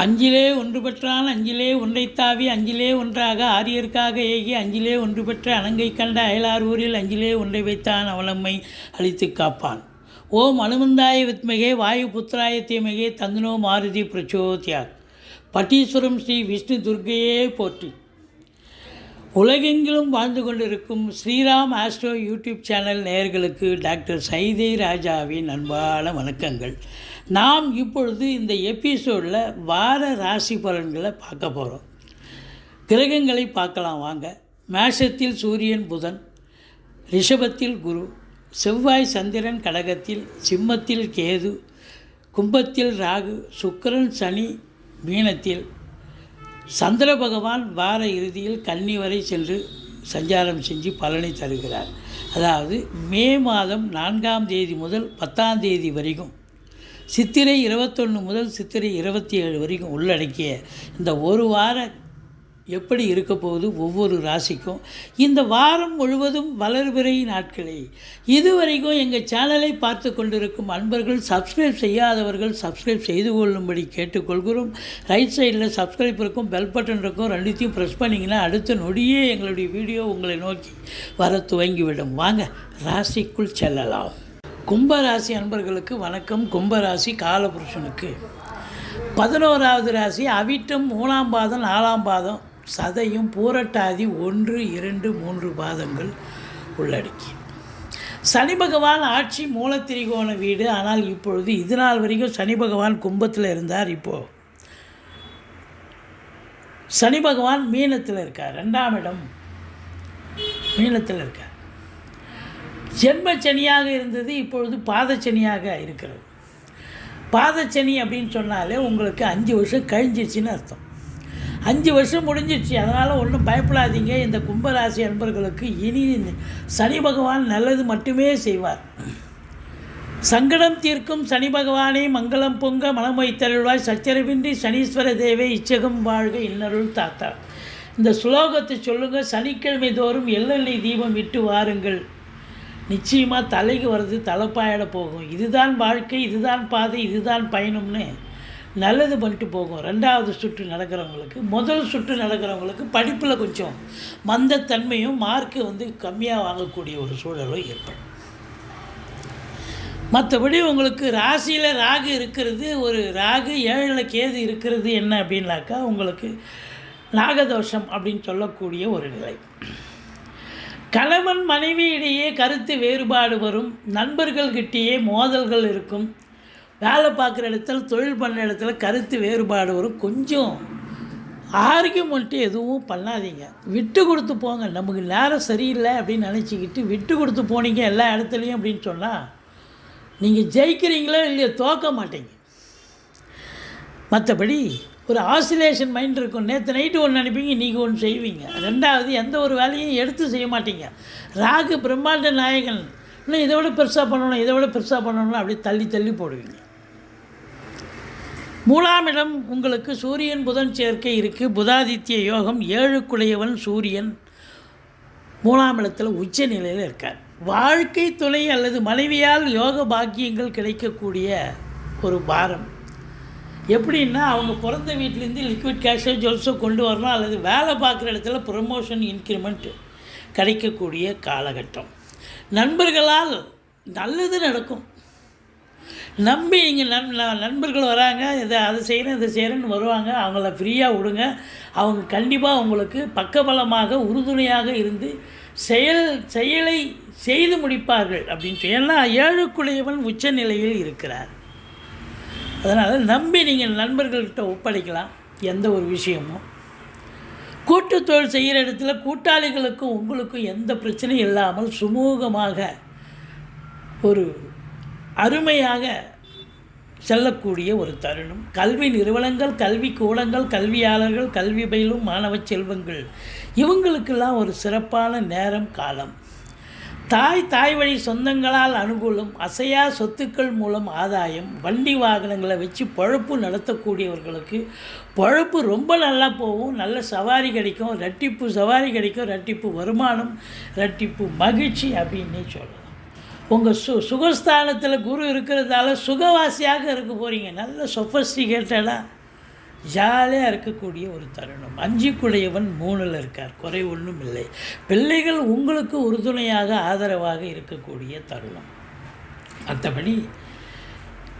அஞ்சிலே ஒன்று பெற்றான் அஞ்சிலே ஒன்றைத்தாவி அஞ்சிலே ஒன்றாக ஆரியர்க்காக ஏகி அஞ்சிலே ஒன்று பெற்ற அணங்கை கண்ட அயலார் ஊரில் அஞ்சிலே ஒன்றை வைத்தான் அவலம்மை அழித்து காப்பான். ஓம் அனுமந்தாய வித்மகே வாயு புத்திராய தீமகே தந்தனோ மாருதி பிரச்சோத்யாத். பட்டீஸ்வரம் ஸ்ரீ விஷ்ணு துர்க்கையே போற்றி. உலகெங்கிலும் வாழ்ந்து கொண்டிருக்கும் ஸ்ரீராம் ஆஸ்ட்ரோ யூடியூப் சேனல் நேயர்களுக்கு டாக்டர் சைதை ராஜாவின் அன்பான வணக்கங்கள். நாம் இப்பொழுது இந்த எபிசோடில் வார ராசி பலன்களை பார்க்க போகிறோம் கிரகங்களை பார்க்கலாம் வாங்க. மேஷத்தில் சூரியன் புதன் ரிஷபத்தில் குரு செவ்வாய் சந்திரன் கடகத்தில் சிம்மத்தில் கேது கும்பத்தில் ராகு சுக்கரன் சனி மீனத்தில். சந்திர பகவான் வார இறுதியில் கன்னி வரை சென்று சஞ்சாரம் செஞ்சு பலனை தருகிறார். அதாவது மே மாதம் நான்காம் தேதி முதல் பத்தாம் தேதி வரைக்கும் சித்திரை இருபத்தொன்று முதல் சித்திரை இருபத்தி ஏழு வரைக்கும் உள்ளடக்கிய இந்த ஒரு வார எப்படி இருக்க போகுது ஒவ்வொரு ராசிக்கும். இந்த வாரம் முழுவதும் வளர்பிறை நாட்களே. இதுவரைக்கும் எங்கள் சேனலை பார்த்து கொண்டிருக்கும் அன்பர்கள் சப்ஸ்கிரைப் செய்யாதவர்கள் சப்ஸ்கிரைப் செய்து கொள்ளும்படி கேட்டுக்கொள்கிறோம். ரைட் சைடில் சப்ஸ்கிரைப் இருக்கும் பெல் பட்டன் இருக்கும் ரெண்டுத்தையும் ப்ரெஸ் பண்ணிங்கன்னா அடுத்த நொடியே எங்களுடைய வீடியோ உங்களை நோக்கி வர துவங்கிவிடும். வாங்க ராசிக்குள் செல்லலாம். கும்பராசி அன்பர்களுக்கு வணக்கம். கும்பராசி காலபுருஷனுக்கு. பதினோராவது ராசி அவிட்டம் மூணாம் பாதம் நாலாம் பாதம் சதையும் பூரட்டாதி ஒன்று இரண்டு மூன்று பாதங்கள் உள்ளடக்கி. சனி பகவான் ஆட்சி மூலத்திரிகோண வீடு. ஆனால் இப்பொழுது இது நாள் வரைக்கும் சனி பகவான் கும்பத்தில் இருந்தார் இப்போது சனி பகவான் மீனத்தில் இருக்கார். ரெண்டாம் இடம் மீனத்தில் இருக்கார். ஜென்ம சனியாக இருந்தது இப்பொழுது பாதச்சனியாக இருக்கிறது. பாதச்சனி அப்படின்னு சொன்னாலே உங்களுக்கு அஞ்சு வருஷம் கழிஞ்சிச்சின்னு அர்த்தம். அஞ்சு வருஷம் முடிஞ்சிடுச்சு அதனால் ஒன்றும் பயப்படாதீங்க. இந்த கும்பராசி அன்பர்களுக்கு இனி சனி பகவான் நல்லது மட்டுமே செய்வார். சங்கடம் தீர்க்கும் சனி பகவானை மங்களம் பொங்க மனம் வைத்தருள்வாய். சச்சரவின்றி சனீஸ்வர தேவை இச்சகம் வாழ்க இன்னருள் தாத்தா. இந்த சுலோகத்தை சொல்லுங்கள் சனிக்கிழமை தோறும் எள்ளெண்ணெய் தீபம் விட்டு வாருங்கள். நிச்சயமாக தலைக்கு வர்றது தலைப்பாயிட போகும். இதுதான் வாழ்க்கை இதுதான் பாதை இதுதான் பயணம்னு நல்லது பண்ணிட்டு போகும். ரெண்டாவது சுற்று நடக்கிறவங்களுக்கு முதல் சுற்று நடக்கிறவங்களுக்கு படிப்பில் கொஞ்சம் மந்தத்தன்மையும் மார்க்கு வந்து கம்மியாக வாங்கக்கூடிய ஒரு சூழலும் ஏற்படும். மற்றபடி உங்களுக்கு ராசியில் ராகு இருக்கிறது ஒரு ராகு ஏழில் கேது இருக்கிறது என்ன அப்படின்னாக்கா உங்களுக்கு நாகதோஷம் அப்படின்னு சொல்லக்கூடிய ஒரு நிலை. கணவன் மனைவியிடையே கருத்து வேறுபாடு வரும். நண்பர்கள்கிட்டேயே மோதல்கள் இருக்கும். வேலை பார்க்குற இடத்துல தொழில் பண்ண இடத்துல கருத்து வேறுபாடு வரும். கொஞ்சம் ஆர்கியூமெண்ட்டு எதுவும் பண்ணாதீங்க. விட்டு கொடுத்து போங்க. நமக்கு நேரம் சரியில்லை அப்படின்னு நினச்சிக்கிட்டு விட்டு கொடுத்து போனீங்க எல்லா இடத்துலையும் அப்படின்னு சொன்னால் நீங்கள் ஜெயிக்கிறீங்களோ இல்லையோ தோக்க மாட்டீங்க. மற்றபடி ஒரு ஆசிலேஷன் மைண்ட் இருக்கும். நேற்று நைட்டு ஒன்று நினைப்பீங்க இன்றைக்கி ஒன்று செய்வீங்க. ரெண்டாவது எந்த ஒரு வேலையும் எடுத்து செய்ய மாட்டீங்க. ராகு பிரம்மாண்ட நாயகன். இன்னும் இதை விட பெருசாக பண்ணணும் இதை விட பெருசாக பண்ணணும் அப்படியே தள்ளி தள்ளி போடுவீங்க. மூணாம் இடம் உங்களுக்கு சூரியன் புதன் சேர்க்கை இருக்குது புதாதித்ய யோகம் ஏழுக்குடையவன் சூரியன். மூணாம் இடத்தில் உச்ச நிலையில் இருக்கார். வாழ்க்கை துணை அல்லது மனைவியால் யோக பாக்கியங்கள் கிடைக்கக்கூடிய ஒரு பாரம் எப்படின்னா அவங்க பிறந்த வீட்டிலேருந்து லிக்விட் கேஷோ ஜுவல்ஸோ கொண்டு வரணும் அல்லது வேலை பார்க்குற இடத்துல ப்ரொமோஷன் இன்க்ரிமெண்ட் கிடைக்கக்கூடிய காலகட்டம். நண்பர்களால் நல்லது நடக்கும். நம்பி நீங்கள் நண் நண்பர்கள் வராங்க இதை அதை செய்கிறேன் இதை செய்கிறேன்னு வருவாங்க அவங்கள ஃப்ரீயாக விடுங்க. அவங்க கண்டிப்பாக உங்களுக்கு பக்கபலமாக உறுதுணையாக இருந்து செயல் செயலை செய்து முடிப்பார்கள் அப்படின்னு சொல்லி. ஏன்னா ஏழுக்குடையவன் உச்ச நிலையில் இருக்கிறார். அதனால் நம்பி நீங்கள் நண்பர்கள்கிட்ட ஒப்படைக்கலாம் எந்த ஒரு விஷயமும். கூட்டு தொழில் செய்கிற இடத்துல கூட்டாளிகளுக்கும் உங்களுக்கும் எந்த பிரச்சனையும் இல்லாமல் சுமூகமாக ஒரு அருமையாக செல்லக்கூடிய ஒரு தருணம். கல்வி நிறுவனங்கள் கல்வி கூடங்கள் கல்வியாளர்கள் கல்வி பயிலும் மாணவ செல்வங்கள் இவங்களுக்கெல்லாம் ஒரு சிறப்பான நேரம் காலம். தாய் தாய் வழி சொந்தங்களால் அனுகூலம் அசையா சொத்துக்கள் மூலம் ஆதாயம் வண்டி வாகனங்களை வச்சு பழப்பு நடத்தக்கூடியவர்களுக்கு பழப்பு ரொம்ப நல்லா போகும். நல்ல சவாரி கிடைக்கும். ரெட்டிப்பு சவாரி கிடைக்கும். ரெட்டிப்பு வருமானம் ரெட்டிப்பு மகிழ்ச்சி அப்படின்னே சொல்லலாம். உங்கள் சு சுகஸ்தானத்தில் குரு இருக்கிறதால சுகவாசியாக இருக்க போகிறீங்க நல்ல சொஃபஸ்டிகேட்டடாக ஜாலியாக இருக்கக்கூடிய ஒரு தருணம். அஞ்சுக்குடையவன் மூணில் இருக்கார். குறை ஒன்றும் இல்லை. பிள்ளைகள் உங்களுக்கு உறுதுணையாக ஆதரவாக இருக்கக்கூடிய தருணம். மற்றபடி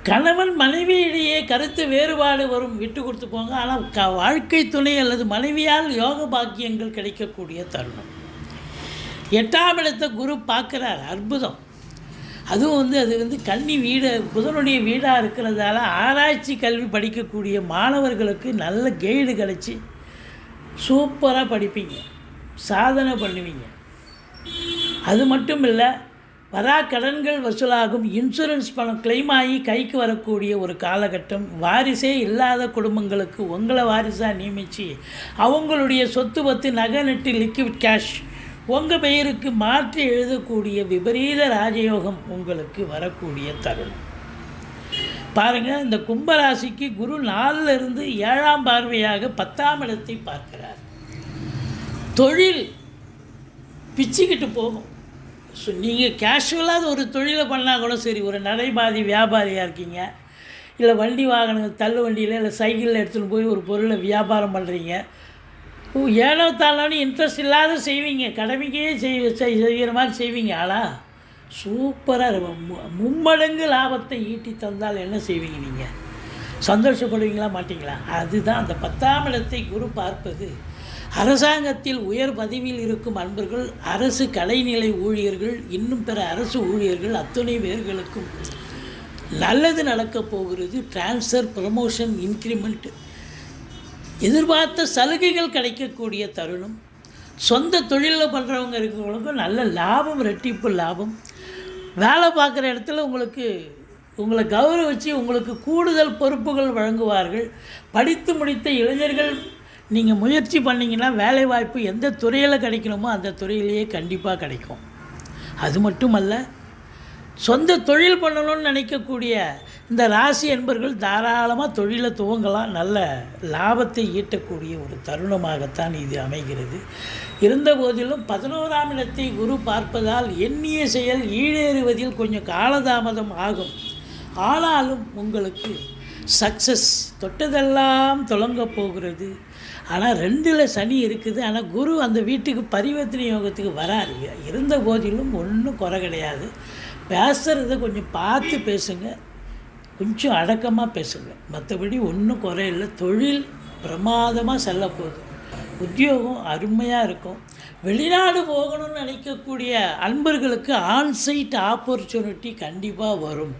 கணவன் மனைவியிடையே கருத்து வேறுபாடு வரும். விட்டு கொடுத்து போங்க. ஆனால் க வாழ்க்கை துணை அல்லது மனைவியால் யோக பாக்கியங்கள் கிடைக்கக்கூடிய தருணம். எட்டாம் இடத்தை குரு பார்க்குறார். அற்புதம். அதுவும் வந்து அது வந்து கன்னி வீடு புதனுடைய வீடாக இருக்கிறதால ஆராய்ச்சி கல்வி படிக்கக்கூடிய மாணவர்களுக்கு நல்ல கைடு கிடச்சி சூப்பராக படிப்பீங்க. சாதனை பண்ணுவீங்க. அது மட்டும் இல்லை வரா கடன்கள் வசூலாகும் இன்சூரன்ஸ் பணம் கிளைம் ஆகி கைக்கு வரக்கூடிய ஒரு காலகட்டம் வாரிசே இல்லாத குடும்பங்களுக்கு உங்களை வாரிசாக நியமித்து அவங்களுடைய சொத்து பத்து நகை நட்டு லிக்விட் கேஷ் உங்கள் பெயருக்கு மாற்றி எழுதக்கூடிய விபரீத ராஜயோகம் உங்களுக்கு வரக்கூடிய தருணம். பாருங்கள் இந்த கும்பராசிக்கு குரு நாலிலிருந்து ஏழாம் பார்வையாக பத்தாம் இடத்தை பார்க்கிறார். தொழில் பிச்சுக்கிட்டு போகும். ஸோ நீங்கள் கேஷுவலாக ஒரு தொழிலை பண்ணால் கூட சரி ஒரு நடைபாதி வியாபாரியாக இருக்கீங்க. இல்லை வண்டி வாகனங்கள் தள்ளு வண்டியில் இல்லை சைக்கிளில் எடுத்துகிட்டு போய் ஒரு பொருளை வியாபாரம் பண்ணுறீங்க ஏனோ தானோன்னு இன்ட்ரெஸ்ட் இல்லாத செய்வீங்க. கடமைக்கே செய் செய்கிற மாதிரி செய்வீங்க. ஆளா? சூப்பராக இருக்கும். மும்மடங்கு லாபத்தை ஈட்டி தந்தால் என்ன செய்வீங்க நீங்கள் சந்தோஷப்படுவீங்களா மாட்டிங்களா? அதுதான் அந்த பத்தாம் இடத்தை குரு பார்ப்பது. அரசாங்கத்தில் உயர் பதவியில் இருக்கும் அன்பர்கள் அரசு கலைநிலை ஊழியர்கள் இன்னும் பிற அரசு ஊழியர்கள் அத்துணை பேர்களுக்கும் நல்லது நடக்கப் போகிறது. ட்ரான்ஸ்ஃபர் ப்ரமோஷன் இன்க்ரிமெண்ட் எதிர்பார்த்த சலுகைகள் கிடைக்கக்கூடிய தருணம். சொந்த தொழிலில் பண்ணுறவங்க இருக்கிறவங்களுக்கும் நல்ல லாபம் ரெட்டிப்பு லாபம். வேலை பார்க்குற இடத்துல உங்களுக்கு உங்களை கௌரவிச்சு உங்களுக்கு கூடுதல் பொறுப்புகள் வழங்குவார்கள். படித்து முடித்த இளைஞர்கள் நீங்கள் முயற்சி பண்ணிங்கன்னா வேலை வாய்ப்பு எந்த துறையில் கிடைக்கணுமோ அந்த துறையிலேயே கண்டிப்பாக கிடைக்கும். அது மட்டுமல்ல சொந்த தொழில் பண்ணணும்னு நினைக்கக்கூடிய இந்த ராசி என்பர்கள் தாராளமாக தொழிலை துவங்கலாம். நல்ல லாபத்தை ஈட்டக்கூடிய ஒரு தருணமாகத்தான் இது அமைகிறது. இருந்த போதிலும் பதினோராம் இடத்தை குரு பார்ப்பதால் எண்ணிய செயல் ஈடேறுவதில் கொஞ்சம் காலதாமதம் ஆகும். ஆனாலும் உங்களுக்கு சக்ஸஸ் தொட்டதெல்லாம் தொடங்க போகிறது. ஆனால் ரெண்டில் சனி இருக்குது. ஆனால் குரு அந்த வீட்டுக்கு பரிவர்த்தனை யோகத்துக்கு வராரு. இருந்த போதிலும் ஒன்றும் குறை கிடையாது. பேசுகிறத கொஞ்சம் பார்த்து பேசுங்க. கொஞ்சம் அடக்கமாக பேசுங்க. மற்றபடி ஒன்றும் குறையில்லை தொழில் பிரமாதமாக செல்ல போகுது. உத்தியோகம் அருமையாக இருக்கும். வெளிநாடு போகணும்னு நினைக்கக்கூடிய அன்பர்களுக்கு ஆன்சைட் ஆப்பர்ச்சுனிட்டி கண்டிப்பாக வரும்.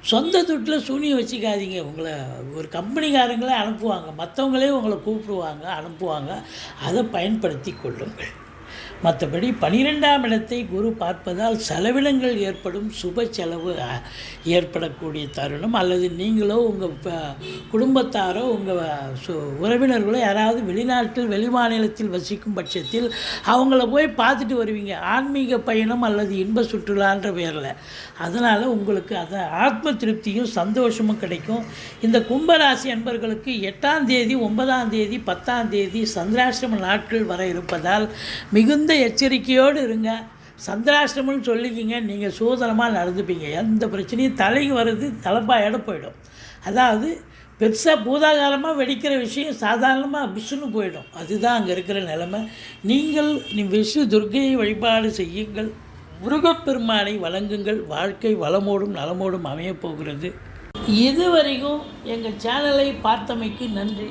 சொந்த துட்டில் சூனியம் வச்சுக்காதீங்க. உங்களை ஒரு கம்பெனிக்காரங்களே அனுப்புவாங்க. மற்றவங்களே உங்களை கூப்பிடுவாங்க அனுப்புவாங்க. அதை பயன்படுத்தி கொள்ளுங்கள். மற்றபடி பனிரெண்டாம் இடத்தை குரு பார்ப்பதால் செலவினங்கள் ஏற்படும் சுப செலவு ஏற்படக்கூடிய தருணம். அல்லது நீங்களோ உங்கள் குடும்பத்தாரோ உங்கள் உறவினர்களோ யாராவது வெளிநாட்டில் வெளிமாநிலத்தில் வசிக்கும் பட்சத்தில் அவங்கள போய் பார்த்துட்டு வருவீங்க. ஆன்மீக பயணம் அல்லது இன்ப சுற்றுலான்ற பேரில். அதனால் உங்களுக்கு அதை ஆத்ம திருப்தியும் சந்தோஷமும் கிடைக்கும். இந்த கும்பராசி அன்பர்களுக்கு எட்டாம் தேதி ஒன்பதாம் தேதி பத்தாம் தேதி சந்திராஷ்டம நாட்கள் வர இருப்பதால் மிகுந்த எச்சரிக்கையோடு இருங்க. சந்திராஷ்டமம்னு சொல்லிக்கிங்க நீங்கள் சூதனமாக நடந்துப்பீங்க. எந்த பிரச்சனையும் தலைக்கு வர்றது தலைப்பாயோட போயிடும். அதாவது பெருசாக பூதாகாரமாக வெடிக்கிற விஷயம் சாதாரணமாக விஷ்ணு போயிடும். அதுதான் அங்கே இருக்கிற நிலைமை. நீங்கள் நீ விஷ்ணு துர்க்கையை வழிபாடு செய்யுங்கள். முருகப்பெருமானை வழங்குங்கள் வாழ்க்கை வளமோடும் நலமோடும் அமையப் போகிறது. இதுவரைக்கும் எங்கள் சேனலை பார்த்தமைக்கு நன்றி.